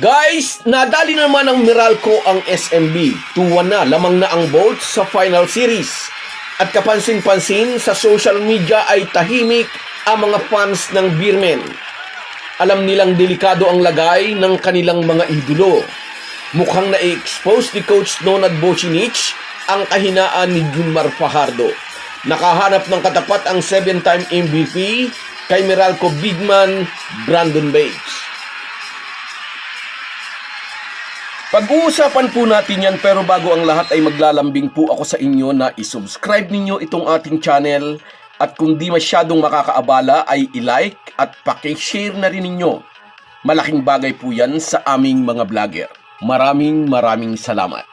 Guys, nadali naman ng Meralco ang SMB. 2-1 na, lamang na ang Bolts sa final series. At kapansin-pansin, sa social media ay tahimik ang mga fans ng Beermen. Alam nilang delikado ang lagay ng kanilang mga idolo. Mukhang na-expose ni Coach Nonad Bocinic ang kahinaan ni Junmar Fajardo. Nakahanap ng katapat ang 7-time MVP kay Meralco Bigman Brandon Bates. Pag-uusapan po natin yan pero bago ang lahat ay maglalambing po ako sa inyo na isubscribe ninyo itong ating channel at kung di masyadong makakaabala ay i-like at pakishare na rin ninyo. Malaking bagay po yan sa aming mga vlogger. Maraming maraming salamat.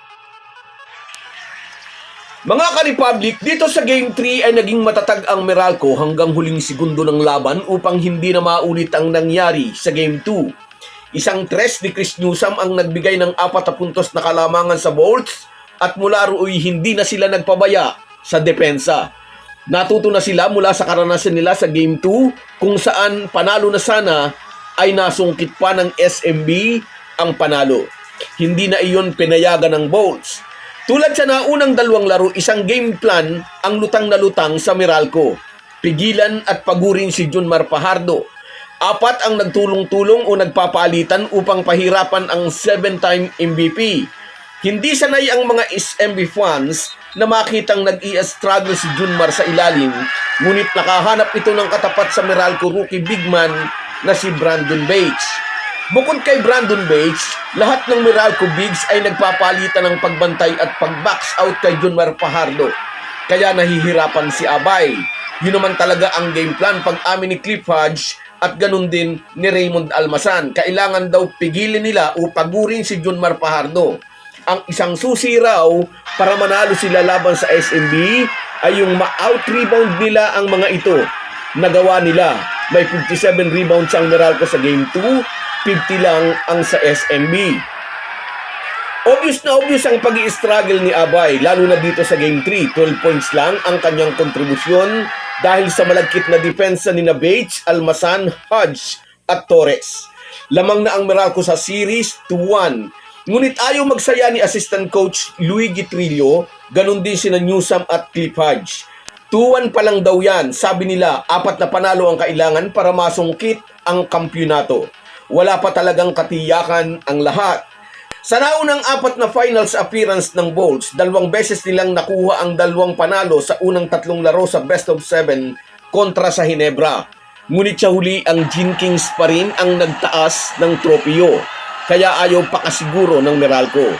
Mga ka-Republic, dito sa Game 3 ay naging matatag ang Meralco hanggang huling segundo ng laban upang hindi na maulit ang nangyari sa Game 2. Isang tres ni Chris Newsom ang nagbigay ng apat na puntos na kalamangan sa Bolts at mula rooy hindi na sila nagpabaya sa depensa. Natuto na sila mula sa karanasan nila sa Game 2 kung saan panalo na sana ay nasungkit pa ng SMB ang panalo. Hindi na iyon pinayagan ng Bolts. Tulad sa naunang dalawang laro, isang game plan ang lutang na lutang sa Meralco. Pigilan at pagurin si Junmar Pajardo. Apat ang nagtulong-tulong o nagpapalitan upang pahirapan ang seven-time MVP. Hindi sanay ang mga SMB fans na makitang nag-i-struggle si Junmar sa ilalim, ngunit nakahanap ito ng katapat sa Meralco rookie bigman na si Brandon Bates. Bukod kay Brandon Bates, lahat ng Meralco Bigs ay nagpapalitan ng pagbantay at pag-box out kay Junmar Pajardo. Kaya nahihirapan si Abay. Yun naman talaga ang game plan pag amin ni Cliff Hodge at ganun din ni Raymond Almasan. Kailangan daw pigilin nila o pagurin si Junmar Pajardo. Ang isang susi raw para manalo sila laban sa SMB ay yung ma-out rebound nila ang mga ito. Nagawa nila. May 57 rebounds ang Meralco sa Game 2, 50 lang ang sa SMB. Obvious na obvious ang pag struggle ni Abay, lalo na dito sa Game 3. 12 points lang ang kanyang kontribusyon dahil sa malagkit na depensa ni Bates, Almasan, Hodge at Torres. Lamang na ang Meralco sa series 2-1. Ngunit ayaw magsaya ni assistant coach Luigi Trillo, ganun din sina Newsam at Cliff Hodge. 2-1 pa lang daw yan. Sabi nila, apat na panalo ang kailangan para masungkit ang kampyonato. Wala pa talagang katiyakan ang lahat. Sa naunang apat na finals appearance ng Bolts, dalawang beses nilang nakuha ang dalawang panalo sa unang tatlong laro sa best of seven kontra sa Hinebra. Ngunit sa huli ang Gin Kings pa rin ang nagtaas ng tropyo. Kaya ayaw pakasiguro ng Meralco.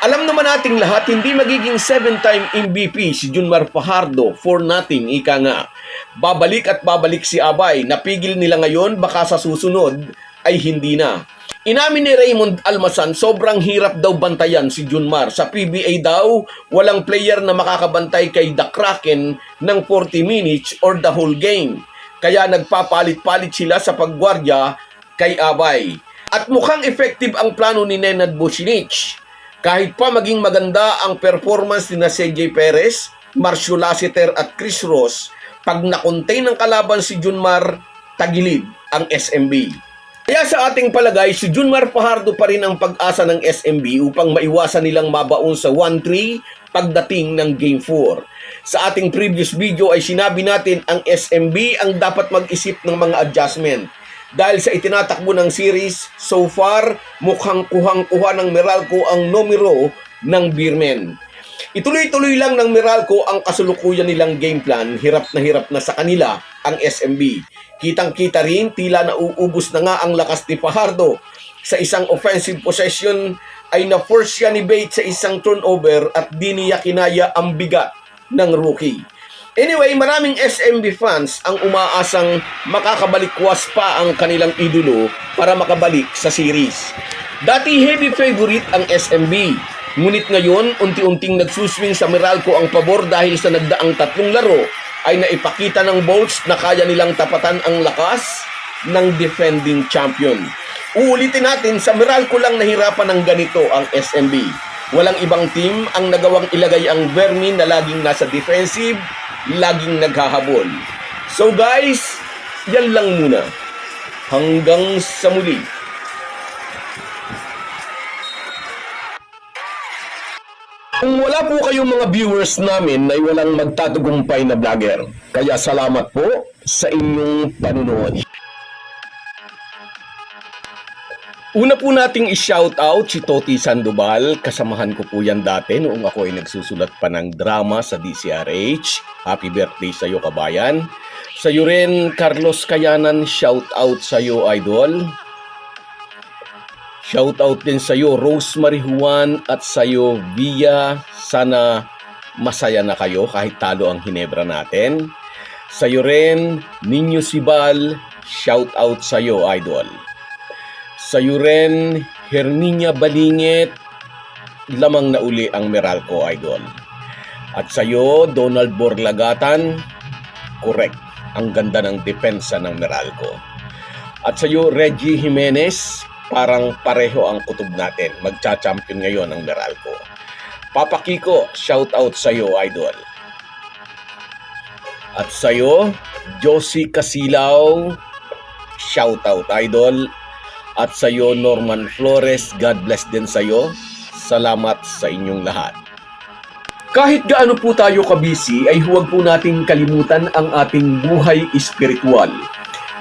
Alam naman nating lahat, hindi magiging seven-time MVP si Junmar Fajardo for nothing, ika nga. Babalik at babalik si Abay. Napigil nila ngayon, baka sa susunod ay hindi na. Inamin ni Raymond Almasan, sobrang hirap daw bantayan si Junmar. Sa PBA daw, walang player na makakabantay kay The Kraken ng 40 minutes or the whole game. Kaya nagpapalit-palit sila sa pagwardya kay Abay. At mukhang effective ang plano ni Nenad Bocinic. Kahit pa maging maganda ang performance ni CJ Perez, Marcio Lassiter at Chris Ross, pag nakontain ng kalaban si Junmar, tagilid ang SMB. Kaya sa ating palagay, si Junmar Fajardo pa rin ang pag-asa ng SMB upang maiwasan nilang mabaon sa 1-3 pagdating ng Game 4. Sa ating previous video ay sinabi natin ang SMB ang dapat mag-isip ng mga adjustment. Dahil sa itinatakbo ng series, so far, mukhang kuhang-kuha ng Meralco ang numero ng Beermen. Ituloy-tuloy lang ng Meralco ang kasulukuyan nilang game plan, hirap na hirap na sa kanila ang SMB. Kitang-kita rin, tila nauubos na nga ang lakas ni Fajardo. Sa isang offensive possession ay na-force siya ni Bates sa isang turnover at di niya kinaya ang bigat ng rookie. Anyway, maraming SMB fans ang umaasang makakabalikwas pa ang kanilang idolo para makabalik sa series. Dati heavy favorite ang SMB. Ngunit ngayon, unti-unting nagsuswing sa Meralco ang pabor dahil sa nagdaang tatlong laro ay naipakita ng Bolts na kaya nilang tapatan ang lakas ng defending champion. Uulitin natin, sa Meralco lang nahirapan ng ganito ang SMB. Walang ibang team ang nagawang ilagay ang Vermin na laging nasa defensive, laging naghahabol. So guys, yan lang muna. Hanggang sa muli. Kung wala po kayong mga viewers namin ay walang magtatagumpay na vlogger. Kaya salamat po sa inyong panunood. Una po nating i-shout out si Toti Sandoval. Kasamahan ko po yan dati noong ako ay nagsusulat pa ng drama sa DCRH. Happy birthday sa iyo, kabayan. Sa iyo rin, Carlos Kayanan, shout out sa iyo, idol. Shout out din sa iyo, Rosemary Juan at sa iyo, Via. Sana masaya na kayo kahit talo ang Hinebra natin. Sa iyo rin, Ninyo Sibal, shout out sa iyo, idol. Sa iyo rin, Herninia Balingit, lamang na uli ang Meralco, idol. At sa iyo, Donald Borlagatan, correct, ang ganda ng depensa ng Meralco. At sa iyo, Reggie Jimenez, parang pareho ang kutob natin. Magcha-champion ngayon ang Meralco. Papa Kiko, shout out sa iyo, idol. At sa iyo, Josie Casilaw, shout out, idol. At sa iyo, Norman Flores, God bless din sa iyo. Salamat sa inyong lahat. Kahit gaano po tayo kabisi, ay huwag po nating kalimutan ang ating buhay espiritual.